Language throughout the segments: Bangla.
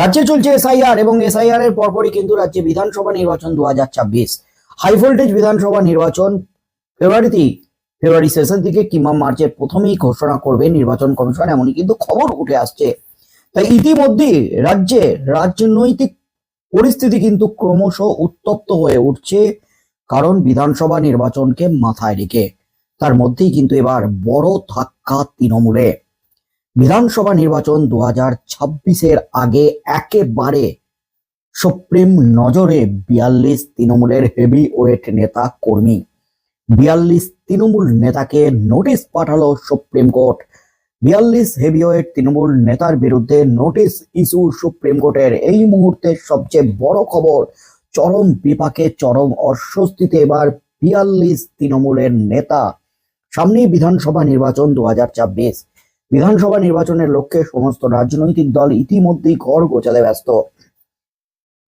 রাজ্যে চলছে এসআইআর এবং এসআইআর এর পরপরই কিন্তু রাজ্যে বিধানসভা নির্বাচন দু হাজার ছাব্বিশ। হাই ভোল্টেজ বিধানসভা নির্বাচন ফেব্রুয়ারিতেই ফেব্রুয়ারি শেষের দিকে কিংবা মার্চের প্রথমেই ঘোষণা করবে নির্বাচন কমিশন, এমনই কিন্তু খবর উঠে আসছে। তাই ইতিমধ্যে রাজ্যে রাজনৈতিক পরিস্থিতি কিন্তু ক্রমশ উত্তপ্ত হয়ে উঠছে, কারণ বিধানসভা নির্বাচনকে মাথায় রেখে। তার মধ্যেই কিন্তু এবার বড় ধাক্কা তৃণমূলে। বিধানসভা নির্বাচন দু হাজার ছাব্বিশের আগে একেবারে সুপ্রিম নজরে বিয়াল্লিশ তৃণমূলের হেভি ওয়েট নেতা কর্মী। বিয়াল্লিশ তৃণমূল নেতাকে নোটিশ পাঠালো সুপ্রিম কোর্ট। বিয়াল্লিশ হেভিওয়েট তৃণমূল নেতার বিরুদ্ধে নোটিশ ইস্যু সুপ্রিম কোর্টের। এই মুহূর্তের সবচেয়ে বড় খবর, চরম বিপাকে, চরম অস্বস্তিতে এবার বিয়াল্লিশ তৃণমূলের নেতা। সামনেই বিধানসভা নির্বাচন দু হাজার ছাব্বিশ। বিধানসভা নির্বাচনের লক্ষ্যে সমস্ত রাজনৈতিক দল ইতিমধ্যেই ঘর গোছাতে ব্যস্ত।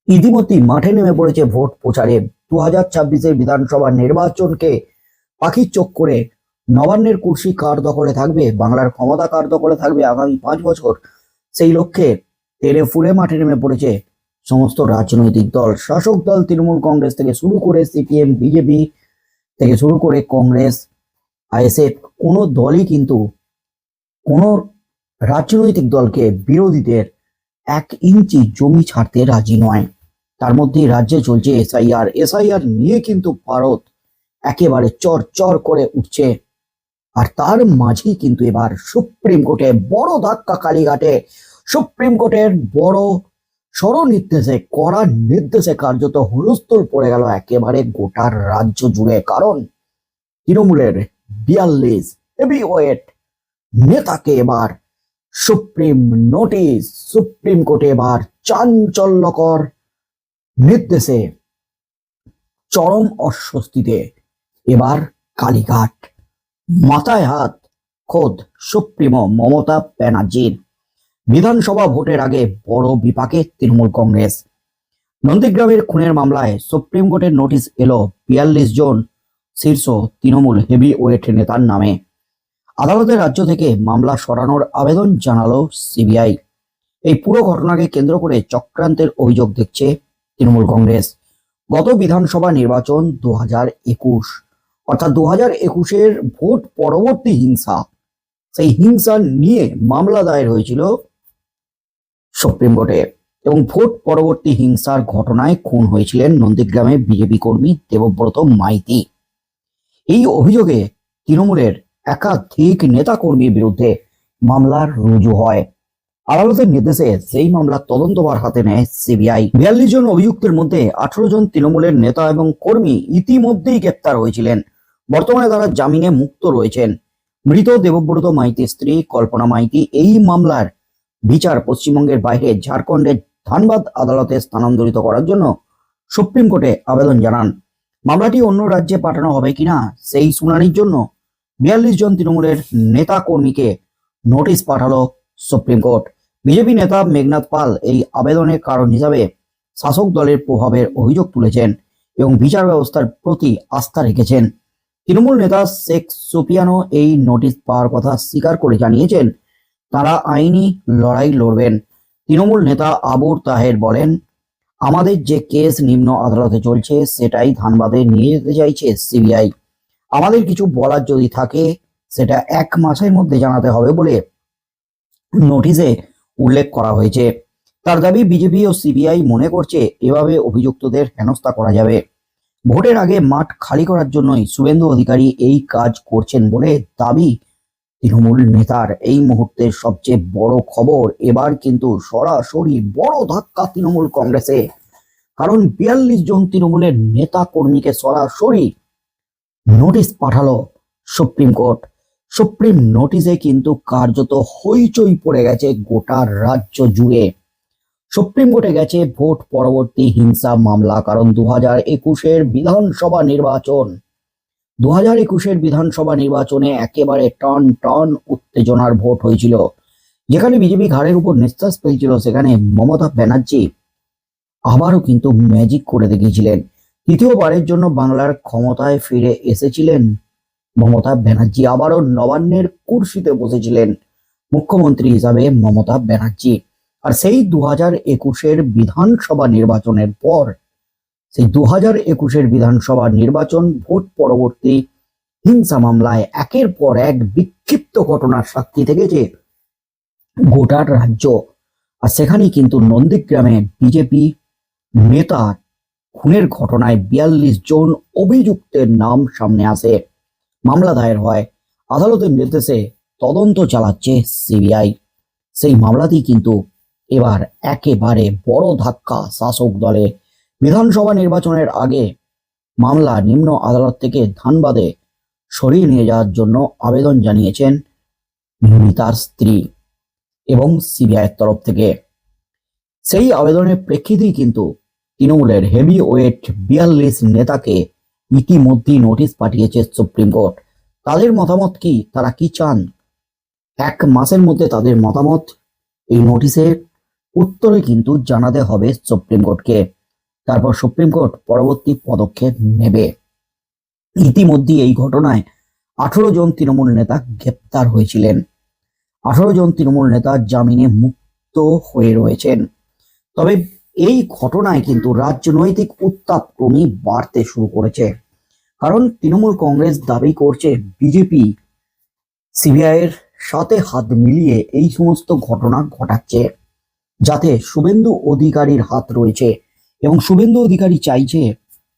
ইতিমধ্যেই মাঠে নেমে পড়েছে ভোট প্রচারে। দু হাজার ছাব্বিশের বিধানসভা নির্বাচনকে পাখির চোখ করে নবান্নের কুর্সি কার দখলে থাকবে, বাংলার ক্ষমতা কার দখলে থাকবে আগামী পাঁচ বছর? সেই লক্ষ্যে তেলে ফুলে মাঠে নেমে পড়েছে সমস্ত রাজনৈতিক দল। শাসক দল তৃণমূল কংগ্রেস থেকে শুরু করে সিপিএম, বিজেপি থেকে শুরু করে কংগ্রেস, আইএসএফ, কোনো দলই কিন্তু কোনো রাজনৈতিক দলকে বিরোধীদের এক ইঞ্চি জমি ছাড়তে রাজি নয়। তার মধ্যে রাজ্যে চলছে এসআইআর। এসআইআর নিয়ে কিন্তু ভারত একেবারে চর চর করে উঠছে। আর তার মাঝেই কিন্তু এবার সুপ্রিম কোর্টে বড় ধাক্কা কালীঘাটে। সুপ্রিম কোর্টের বড় সর নির্দেশে কড়া নির্দেশে কার্যত হুলস্থুল পড়ে গেল একেবারে গোটার রাজ্য জুড়ে। কারণ তৃণমূলের বিয়াল্লিশ হেভি ওয়েট নেতাকে এবার সুপ্রিম নোটিশ, সুপ্রিম কোর্টে এবার চাঞ্চল্যকর নির্দেশে চরম অস্বস্তিতে এবার কালীঘাট। মাথায় হাত খোদ সুপ্রিমো মমতা ব্যানার্জির। বিধানসভা ভোটের আগে বড় বিপাকে তৃণমূল কংগ্রেস। নন্দীগ্রামের খুনের মামলায় সুপ্রিম কোর্টের নোটিশ এলো বিয়াল্লিশ জন শীর্ষ তৃণমূল হেভি ওয়েট নেতার নামে। আদালতের রাজ্য থেকে মামলা সরানোর আবেদন জানালো সিবিআই। এই পুরো ঘটনাকে কেন্দ্র করে চক্রান্তের অভিযোগ দেখছে তৃণমূল কংগ্রেস। গত বিধানসভা নির্বাচন দু হাজার একুশ, অর্থাৎ দু হাজার একুশের ভোট পরবর্তী হিংসা। সেই হিংসা নিয়ে মামলা দায়ের হয়েছিল সুপ্রিম কোর্টে এবং ভোট পরবর্তী হিংসার ঘটনায় খুন হয়েছিলেন নন্দীগ্রামের বিজেপি কর্মী দেবব্রত মাইতি। এই অভিযোগে তৃণমূলের একাধিক নেতাকর্মীর বিরুদ্ধে মামলার রুজু হয়। আদালতের নির্দেশে সেই মামলার তদন্তভার হাতে নেয় সিবিআই। বিয়াল্লিশ জন অভিযুক্তের মধ্যে আঠারো জন তৃণমূলের নেতা এবং কর্মী ইতিমধ্যেই গ্রেপ্তার হয়েছিলেন। বর্তমানে তারা জামিনে মুক্ত রয়েছেন। মৃত দেবব্রত মাইতির স্ত্রী কল্পনা মাইতি এই মামলার বিচার পশ্চিমবঙ্গের বাইরে ঝাড়খণ্ডের ধানবাদ আদালতে স্থানান্তরিত করার জন্য সুপ্রিম কোর্টে আবেদন জানান। মামলাটি অন্য রাজ্যে পাঠানো হবে কিনা সেই শুনানির জন্য বিয়াল্লিশ জন তৃণমূলের নেতা কর্মীকে নোটিশ পাঠালো সুপ্রিম কোর্ট। বিজেপি নেতা মেঘনাথ পাল এই আবেদনের কারণ হিসাবে শাসক দলের প্রভাবের অভিযোগ তুলেছেন এবং বিচার ব্যবস্থার প্রতি আস্থা রেখেছেন। তৃণমূল নেতা শেখ সুপিয়ানো এই নোটিশ পাওয়ার কথা স্বীকার করে জানিয়েছেন, তারা আইনি লড়াই লড়বেন। তৃণমূল নেতা আবুর তাহের বলেন, আমাদের যে কেস নিম্ন আদালতে চলছে সেটাই ধানবাদে নিয়ে যেতে চাইছে সিবিআই। আমাদের কিছু বলার যদি থাকে, সেটা এক মাসের মধ্যে জানাতে হবে বলে নোটিশে উল্লেখ করা হয়েছে। তার দাবি বিজেপি ও সিবিআই মনে করছে এভাবে অভিযুক্তদের হেনস্থা করা যাবে। ভোটের আগে মাঠ খালি করার জন্যই শুভেন্দু অধিকারী এই কাজ করছেন বলে দাবি তৃণমূল নেতার। এই মুহূর্তের সবচেয়ে বড় খবর, এবার কিন্তু সরাসরি বড় ধাক্কা তৃণমূল কংগ্রেসে। কারণ বিয়াল্লিশ জন তৃণমূলের নেতা কর্মীকে সরাসরি নোটিশ পাঠালো সুপ্রিম কোর্ট। সুপ্রিম নোটিশে কিন্তু কার্যত হইচই পড়ে গেছে গোটা রাজ্য জুড়ে। সুপ্রিম কোর্টে গেছে ভোট পরবর্তী হিংসা মামলা, কারণ দু হাজার একুশের বিধানসভা নির্বাচন দু হাজার একুশের বিধানসভা নির্বাচনে একেবারে টন টন উত্তেজনার ভোট হয়েছিল। যেখানে বিজেপি ঘাড়ের উপর নিঃশ্বাস ফেলছিল, সেখানে মমতা ব্যানার্জি আবারও কিন্তু ম্যাজিক করে দেখিয়েছিলেন। তৃতীয়বারের জন্য বাংলার ক্ষমতায় ফিরে এসেছিলেন মমতা ব্যানার্জি। আবারও নবান্নের কুর্সিতে বসেছিলেন মুখ্যমন্ত্রী হিসাবে মমতা ব্যানার্জি। আর সেই দু হাজার একুশের বিধানসভা নির্বাচনের পর, সেই দু হাজার একুশের বিধানসভা নির্বাচন ভোট পরবর্তী হিংসা মামলায় একের পর এক বিক্ষিপ্ত ঘটনার সাক্ষী থেকেছে গোটার রাজ্য। আর সেখানেই কিন্তু নন্দীগ্রামে বিজেপি নেতা খুনের ঘটনায় বিয়াল্লিশ জন অভিযুক্তের নাম সামনে আসে। মামলা দায়ের হয়। আদালতের নির্দেশে তদন্ত চালাচ্ছে সিবিআই। সেই মামলাতেই কিন্তু এবার একেবারে বড় ধাক্কা শাসক দলে। বিধানসভা নির্বাচনের আগে মামলা নিম্ন আদালত থেকে ধানবাদে সরিয়ে নিয়ে যাওয়ার জন্য আবেদন জানিয়েছেন মৃতার স্ত্রী এবং সিবিআইয়ের তরফ থেকে। সেই আবেদনের প্রেক্ষিতেই কিন্তু তৃণমূলের হেভি ওয়েট বিয়াল্লিশ নেতাকে ইতিমধ্যেই নোটিশ পাঠিয়েছে সুপ্রিম কোর্ট। তাদের মতামত কি? তারা কি চান? এক মাসের মধ্যে তাদের মতামত এই নোটিশের উত্তরে কিন্তু জানাতে হবে সুপ্রিম কোর্টকে। তারপর সুপ্রিম কোর্ট পরবর্তী পদক্ষেপ নেবে। ইতিমধ্যে এই ঘটনায় আঠারো জন তৃণমূল নেতা গ্রেপ্তার হয়েছিলেন। আঠারো জন তৃণমূল নেতা জামিনে মুক্ত হয়ে রয়েছেন। তবে এই ঘটনায় কিন্তু রাজনৈতিক উত্তাপ ক্রমেই বাড়তে শুরু করেছে। কারণ তৃণমূল কংগ্রেস দাবি করছে, বিজেপি সিবিআই এর সাথে হাত মিলিয়ে এই সমস্ত ঘটনা ঘটাচ্ছে, যাতে শুভেন্দু অধিকারীর হাত রয়েছে এবং শুভেন্দু অধিকারী চাইছে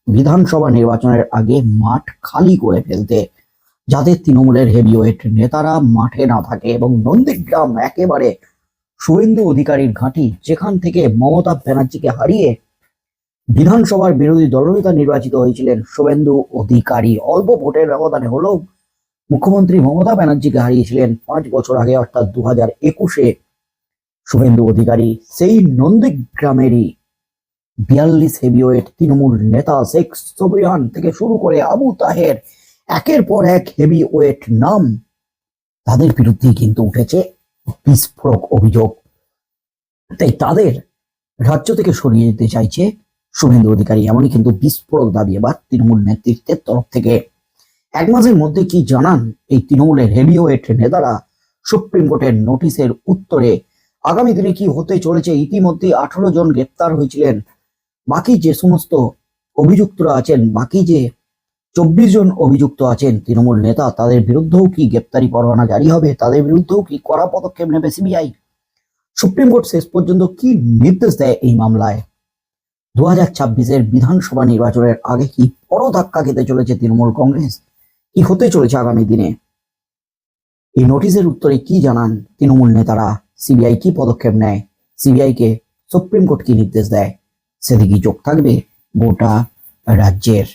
বিধানসভা নির্বাচনের আগে মাঠ খালি করে ফেলতে, যাতে তৃণমূলের হেভিওয়েট নেতারা মাঠে না থাকে এবং নন্দীগ্রাম একেবারে শুভেন্দু অধিকারীর ঘাঁটি যেখান থেকে মমতা ব্যানার্জিকে হারিয়ে বিধানসভার বিরোধী দলনেতা নির্বাচিত হয়েছিলেন শুভেন্দু অধিকারী। অল্প ভোটের ব্যবধানে হলেও মুখ্যমন্ত্রী মমতা ব্যানার্জিকে হারিয়েছিলেন পাঁচ বছর আগে, অর্থাৎ দু হাজার একুশে শুভেন্দু অধিকারী। সেই নন্দীগ্রামেরই বিয়াল্লিশ হেভিওয়েট তৃণমূল নেতা শেখ সোবিয়ান থেকে শুরু করে আবু তাহের একের পর এক হেভিওয়েট নাম তাদের বিরুদ্ধে কিন্তু উঠেছে। বিস্ফোরক অভিযোগ। তাই তাদের রাজ্য থেকে সরিয়ে দিতে চাইছে শুভেন্দু অধিকারী। এমনই কিন্তু বিস্ফোরক দাবি এবার তৃণমূল নেতৃত্বের তরফ থেকে। এক মাসের মধ্যে কি জানান এই তৃণমূলের হেভিওয়েট নেতারা? সুপ্রিম কোর্টের নোটিশের উত্তরে আগামী দিনে কি হতে চলেছে? ইতিমধ্যে আঠারো জন গ্রেপ্তার হয়েছিলেন। বাকি যে সমস্ত অভিযুক্তরা আছেন, বাকি যে চব্বিশ জন অভিযুক্ত আছেন। তৃণমূল নেতা, তাদের বিরুদ্ধেও কি গ্রেপ্তারি পরোয়ানা জারি হবে? তাদের বিরুদ্ধেও কি কড়া পদক্ষেপ নেবে সিবিআই? সুপ্রিম কোর্ট শেষ পর্যন্ত কি নির্দেশ দেয় এই মামলায়? দু হাজার ছাব্বিশের বিধানসভা নির্বাচনের আগে কি বড় ধাক্কা খেতে চলেছে তৃণমূল কংগ্রেস? কি হতে চলেছে আগামী দিনে? এই নোটিশের উত্তরে কি জানান তৃণমূল নেতারা? সিবিআই কি পদক্ষেপ নেয়? সিবিআই কে সুপ্রিম কোর্ট কি নির্দেশ দেয়? সেদিকে চোখ থাকবে গোটা রাজ্যের।